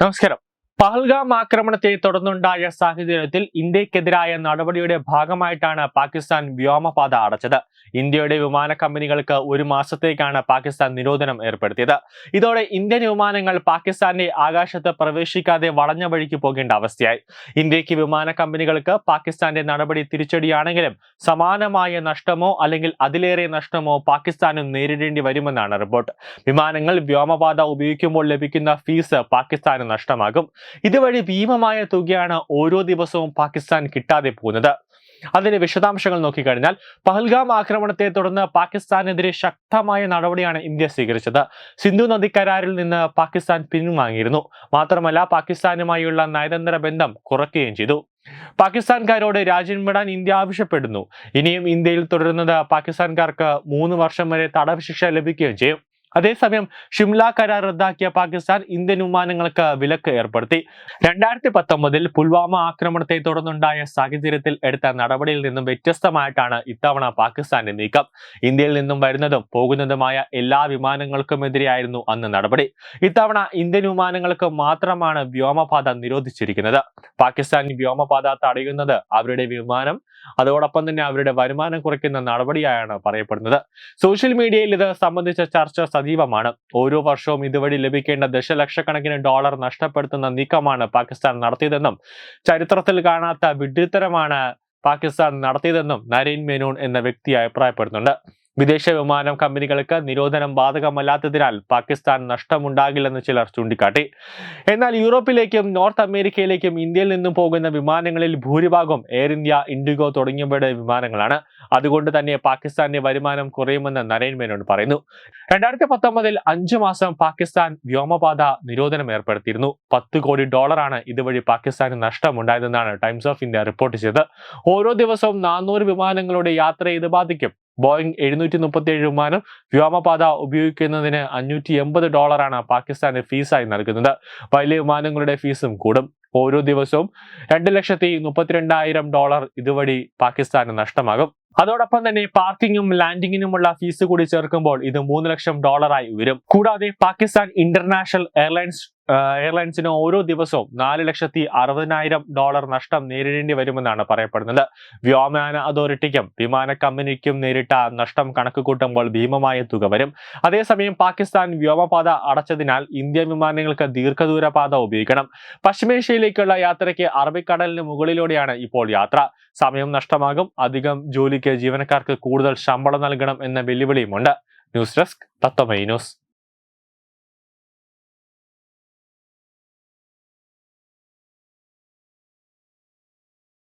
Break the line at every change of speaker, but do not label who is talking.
നമസ്കാരം. പഹൽഗാം ആക്രമണത്തെ തുടർന്നുണ്ടായ സാഹചര്യത്തിൽ ഇന്ത്യക്കെതിരായ നടപടിയുടെ ഭാഗമായിട്ടാണ് പാകിസ്ഥാൻ വ്യോമപാത അടച്ചത്. ഇന്ത്യയുടെ വിമാന കമ്പനികൾക്ക് ഒരു മാസത്തേക്കാണ് പാകിസ്ഥാൻ നിരോധനം ഏർപ്പെടുത്തിയത്. ഇതോടെ ഇന്ത്യൻ വിമാനങ്ങൾ പാകിസ്ഥാന്റെ ആകാശത്ത് പ്രവേശിക്കാതെ വളഞ്ഞ വഴിക്ക് പോകേണ്ട അവസ്ഥയായി. ഇന്ത്യയ്ക്ക് വിമാന കമ്പനികൾക്ക് പാകിസ്ഥാന്റെ നടപടി തിരിച്ചടിയാണെങ്കിലും സമാനമായ നഷ്ടമോ അല്ലെങ്കിൽ അതിലേറെ നഷ്ടമോ പാകിസ്ഥാനും നേരിടേണ്ടി വരുമെന്നാണ് റിപ്പോർട്ട്. വിമാനങ്ങൾ വ്യോമപാത ഉപയോഗിക്കുമ്പോൾ ലഭിക്കുന്ന ഫീസ് പാകിസ്ഥാന് നഷ്ടമാകും. ഇതുവഴി ഭീമമായ തുകയാണ് ഓരോ ദിവസവും പാകിസ്ഥാൻ കിട്ടാതെ പോകുന്നത്. അതിന്റെ വിശദാംശങ്ങൾ നോക്കിക്കഴിഞ്ഞാൽ പഹൽഗാം ആക്രമണത്തെ തുടർന്ന് പാകിസ്ഥാനെതിരെ ശക്തമായ നടപടിയാണ് ഇന്ത്യ സ്വീകരിച്ചത്. സിന്ധു നദി കരാറിൽ നിന്ന് പാകിസ്ഥാൻ പിൻവാങ്ങിയിരുന്നു. മാത്രമല്ല പാകിസ്ഥാനുമായുള്ള നയതന്ത്ര ബന്ധം കുറയ്ക്കുകയും ചെയ്തു. പാകിസ്ഥാൻകാരോട് രാജ്യം വിടാൻ ഇന്ത്യ ആവശ്യപ്പെടുന്നു. ഇനിയും ഇന്ത്യയിൽ തുടരുന്നത് പാകിസ്ഥാൻകാർക്ക് മൂന്ന് വർഷം വരെ തടവ് ശിക്ഷ ലഭിക്കുകയും ചെയ്യും. അതേസമയം ഷിംല കരാർ റദ്ദാക്കിയ പാകിസ്ഥാൻ ഇന്ത്യൻ വിമാനങ്ങൾക്ക് വിലക്ക് ഏർപ്പെടുത്തി. രണ്ടായിരത്തി പത്തൊമ്പതിൽ പുൽവാമ ആക്രമണത്തെ തുടർന്നുണ്ടായ സാഹചര്യത്തിൽ എടുത്ത നടപടിയിൽ നിന്നും വ്യത്യസ്തമായിട്ടാണ് ഇത്തവണ പാകിസ്ഥാന്റെ നീക്കം. ഇന്ത്യയിൽ നിന്നും വരുന്നതും പോകുന്നതുമായ എല്ലാ വിമാനങ്ങൾക്കുമെതിരെയായിരുന്നു അന്ന് നടപടി. ഇത്തവണ ഇന്ത്യൻ വിമാനങ്ങൾക്ക് മാത്രമാണ് വ്യോമപാത നിരോധിച്ചിരിക്കുന്നത്. പാകിസ്ഥാൻ വ്യോമപാത തടയുന്നത് അവരുടെ വിമാനം അതോടൊപ്പം തന്നെ അവരുടെ വരുമാനം കുറയ്ക്കുന്ന നടപടിയായാണ് പറയപ്പെടുന്നത്. സോഷ്യൽ മീഡിയയിൽ ഇത് സംബന്ധിച്ച ചർച്ച സജീവമാണ്. ഓരോ വർഷവും ഇതുവഴി ലഭിക്കേണ്ട ദശലക്ഷക്കണക്കിന് ഡോളർ നഷ്ടപ്പെടുത്തുന്ന നീക്കമാണ് പാകിസ്ഥാൻ നടത്തിയതെന്നും ചരിത്രത്തിൽ കാണാത്ത വിഡ്ഢിത്തരമാണ് പാകിസ്ഥാൻ നടത്തിയതെന്നും നരീൻ മേനോൻ എന്ന വ്യക്തി അഭിപ്രായപ്പെടുന്നുണ്ട്. വിദേശ വിമാനം കമ്പനികൾക്ക് നിരോധനം ബാധകമല്ലാത്തതിനാൽ പാകിസ്ഥാൻ നഷ്ടമുണ്ടാകില്ലെന്ന് ചിലർ ചൂണ്ടിക്കാട്ടി. എന്നാൽ യൂറോപ്പിലേക്കും നോർത്ത് അമേരിക്കയിലേക്കും ഇന്ത്യയിൽ നിന്നും പോകുന്ന വിമാനങ്ങളിൽ ഭൂരിഭാഗം എയർ ഇന്ത്യ ഇൻഡിഗോ തുടങ്ങിയവയുടെ വിമാനങ്ങളാണ്. അതുകൊണ്ട് തന്നെ പാകിസ്ഥാന്റെ വരുമാനം കുറയുമെന്ന് നരേൻ മേനോൻ പറയുന്നു. രണ്ടായിരത്തി പത്തൊമ്പതിൽ അഞ്ചു മാസം പാകിസ്ഥാൻ വ്യോമപാത നിരോധനം ഏർപ്പെടുത്തിയിരുന്നു. പത്ത് കോടി ഡോളറാണ് ഇതുവഴി പാകിസ്ഥാന് നഷ്ടമുണ്ടായതെന്നാണ് ടൈംസ് ഓഫ് ഇന്ത്യ റിപ്പോർട്ട് ചെയ്തത്. ഓരോ ദിവസവും നാനൂറ് വിമാനങ്ങളുടെ യാത്ര ഇത് ബാധിക്കും. ബോയിങ് എഴുന്നൂറ്റി മുപ്പത്തി ഏഴ് വിമാനം വ്യോമപാത ഉപയോഗിക്കുന്നതിന് അഞ്ഞൂറ്റി എൺപത് ഡോളറാണ് പാകിസ്ഥാന് ഫീസായി നൽകുന്നത്. വലിയ വിമാനങ്ങളുടെ ഫീസും കൂടും. ഓരോ ദിവസവും രണ്ട് ലക്ഷത്തി മുപ്പത്തിരണ്ടായിരം ഡോളർ ഇതുവഴി പാകിസ്ഥാന് നഷ്ടമാകും. അതോടൊപ്പം തന്നെ പാർക്കിങ്ങും ലാൻഡിങ്ങിനുമുള്ള ഫീസ് കൂടി ചേർക്കുമ്പോൾ ഇത് മൂന്ന് ലക്ഷം ഡോളറായി ഉയരും. കൂടാതെ പാകിസ്ഥാൻ ഇന്റർനാഷണൽ എയർലൈൻസ് എയർലൈൻസിന് ഓരോ ദിവസവും നാല് ലക്ഷത്തി അറുപതിനായിരം ഡോളർ നഷ്ടം നേരിടേണ്ടി വരുമെന്നാണ് പറയപ്പെടുന്നത്. വ്യോമയാന അതോറിറ്റിക്കും വിമാന കമ്പനിക്കും നേരിട്ട നഷ്ടം കണക്ക് കൂട്ടുമ്പോൾ ഭീമമായ തുക വരും. അതേസമയം പാകിസ്ഥാൻ വ്യോമപാത അടച്ചതിനാൽ ഇന്ത്യൻ വിമാനങ്ങൾക്ക് ദീർഘദൂര പാത ഉപയോഗിക്കണം. പശ്ചിമേഷ്യയിലേക്കുള്ള യാത്രയ്ക്ക് അറബിക്കടലിന് മുകളിലൂടെയാണ് ഇപ്പോൾ യാത്ര. സമയം നഷ്ടമാകും. അധികം ജോലിക്ക് ജീവനക്കാർക്ക് കൂടുതൽ ശമ്പളം നൽകണം എന്ന വെല്ലുവിളിയുമുണ്ട്. News desk Tatwamayi news.